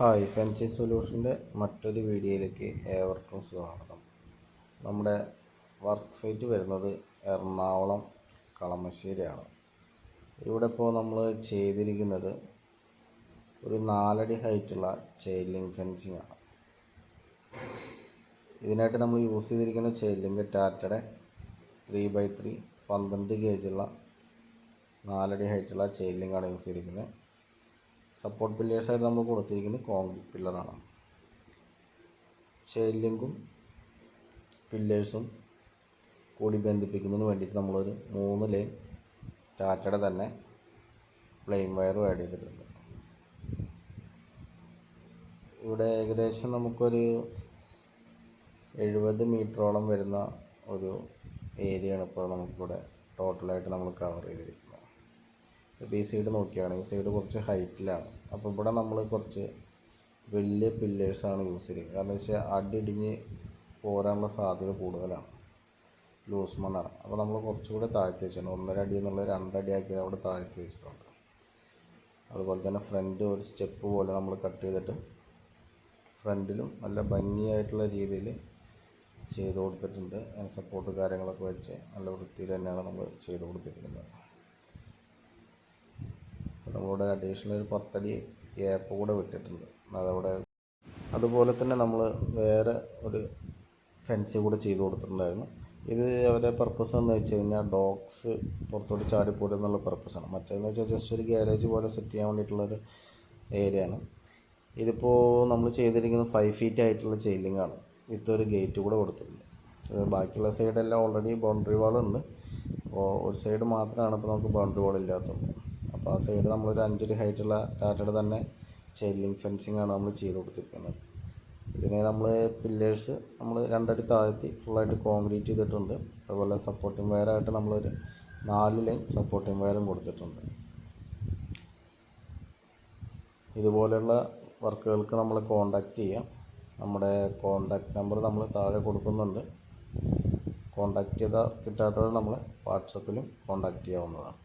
Hi fancy സൊല്യൂഷന്റെ മറ്റൊരു വീഡിയോയിലേക്ക് ഏവർക്കും സ്വാഗതം. നമ്മുടെ വർക്ക് സൈറ്റ് വരുന്നത് എറണാകുളം കളമശ്ശേരിയാണ്. ഇവിടെ ഇപ്പോൾ നമ്മൾ ചെയ്തിരിക്കുന്നത് ഒരു നാലടി ഹൈറ്റുള്ള ചെയിലിംഗ് ഫെൻസിങ് ആണ് ഇതിനായിട്ട് നമ്മൾ യൂസ് ചെയ്തിരിക്കുന്ന ചെയിലിംഗ് ടാറ്റയുടെ ത്രീ ബൈ ത്രീ പന്ത്രണ്ട് ഗേജുള്ള നാലടി ഹൈറ്റുള്ള ആണ് യൂസ് ചെയ്തിരിക്കുന്നത്. സപ്പോർട്ട് പില്ലേഴ്സായിട്ട് നമ്മൾ കൊടുത്തിരിക്കുന്നത് കോൺക്രീറ്റ് പില്ലറാണ് ചെയിൻ ലിങ്കും പില്ലേഴ്സും കൂടി ബന്ധിപ്പിക്കുന്നതിന് വേണ്ടിയിട്ട് നമ്മളൊരു മൂന്ന് ലൈൻ ടാറ്റയുടെ തന്നെ പ്ലെയിൻ വയറും ആഡ് ചെയ്തിട്ടുണ്ട്. ഇവിടെ ഏകദേശം നമുക്കൊരു എഴുപത് മീറ്ററോളം വരുന്ന ഒരു ഏരിയയാണ് ഇപ്പോൾ നമുക്കിവിടെ ടോട്ടലായിട്ട് നമ്മൾ കവർ ചെയ്തിരിക്കുന്നത്. ഇപ്പോൾ ഈ സൈഡ് നോക്കുകയാണെങ്കിൽ ഈ സൈഡ് കുറച്ച് ഹൈറ്റിലാണ് അപ്പോൾ ഇവിടെ നമ്മൾ കുറച്ച് വലിയ പില്ലേഴ്സാണ് യൂസ് ചെയ്യുന്നത് കാരണം വെച്ചാൽ അടിയിടിഞ്ഞ് പോരാനുള്ള സാധ്യത കൂടുതലാണ്. ലൂസ് മണ്ണാണ്. അപ്പോൾ നമ്മൾ കുറച്ചുകൂടെ താഴ്ത്തി വെച്ചിട്ടുണ്ട്. ഒന്നര അടി എന്നുള്ള രണ്ടടി ആക്കി അവിടെ താഴ്ത്തി വെച്ചിട്ടുണ്ട്. അതുപോലെ തന്നെ ഫ്രണ്ട് ഒരു സ്റ്റെപ്പ് പോലെ നമ്മൾ കട്ട് ചെയ്തിട്ട് ഫ്രണ്ടിലും നല്ല ഭംഗിയായിട്ടുള്ള രീതിയിൽ ചെയ്ത് കൊടുത്തിട്ടുണ്ട്. സപ്പോർട്ട് കാര്യങ്ങളൊക്കെ വെച്ച് നല്ല വൃത്തിയിൽ തന്നെയാണ് നമ്മൾ ചെയ്ത് കൊടുത്തിരിക്കുന്നത്. നമ്മളോട് അഡീഷണൽ ഒരു പത്തടി ഗ്യാപ്പ് കൂടെ വിട്ടിട്ടുണ്ട്. അതവിടെ അതുപോലെ തന്നെ നമ്മൾ വേറെ ഒരു ഫെൻസ് കൂടെ ചെയ്ത് കൊടുത്തിട്ടുണ്ടായിരുന്നു. ഇത് അവരെ പർപ്പസ് എന്ന് വെച്ച് കഴിഞ്ഞാൽ ഡോഗ്സ് പുറത്തോട്ട് ചാടിപ്പോരും എന്നുള്ള പർപ്പസാണ് മറ്റേന്ന് വെച്ചാൽ ജസ്റ്റ് ഒരു ഗ്യാരേജ് പോലെ സെറ്റ് ചെയ്യാൻ വേണ്ടിയിട്ടുള്ളൊരു ഏരിയ ആണ്. ഇതിപ്പോൾ നമ്മൾ ചെയ്തിരിക്കുന്നത് ഫൈവ് ഫീറ്റ് ആയിട്ടുള്ള ചെയിലിങ്ങാണ് വിത്ത് ഒരു ഗേറ്റ് കൂടെ കൊടുത്തിട്ടുണ്ട്. ബാക്കിയുള്ള സൈഡെല്ലാം ഓൾറെഡി ബൗണ്ടറി വാളുണ്ട് അപ്പോൾ ഒരു സൈഡ് മാത്രമാണ് ഇപ്പോൾ നമുക്ക് ബൗണ്ടറി വാൾ ഇല്ലാത്തത്. അപ്പോൾ ആ സൈഡ് നമ്മളൊരു അഞ്ചടി ഹൈറ്റുള്ള ടാറ്റയുടെ തന്നെ ചെയിലിങ് ഫെൻസിങ് ആണ് നമ്മൾ ചെയ്ത് കൊടുത്തിരിക്കുന്നത്. ഇതിനെ നമ്മൾ പില്ലേഴ്സ് നമ്മൾ രണ്ടടി താഴ്ത്തി ഫുള്ളായിട്ട് കോൺക്രീറ്റ് ചെയ്തിട്ടുണ്ട്. അതുപോലെ സപ്പോർട്ടിംഗ് വയറായിട്ട് നമ്മളൊരു നാല് ലൈൻ സപ്പോർട്ടിംഗ് വയറും കൊടുത്തിട്ടുണ്ട്. ഇതുപോലെയുള്ള വർക്കുകൾക്ക് നമ്മൾ കോണ്ടാക്ട് ചെയ്യാം. നമ്മുടെ കോണ്ടാക്ട് നമ്പർ നമ്മൾ താഴെ കൊടുക്കുന്നുണ്ട്. കോണ്ടാക്ട് ചെയ്താൽ കിട്ടാത്തത് നമ്മൾ വാട്സപ്പിലും കോണ്ടാക്ട് ചെയ്യാവുന്നതാണ്.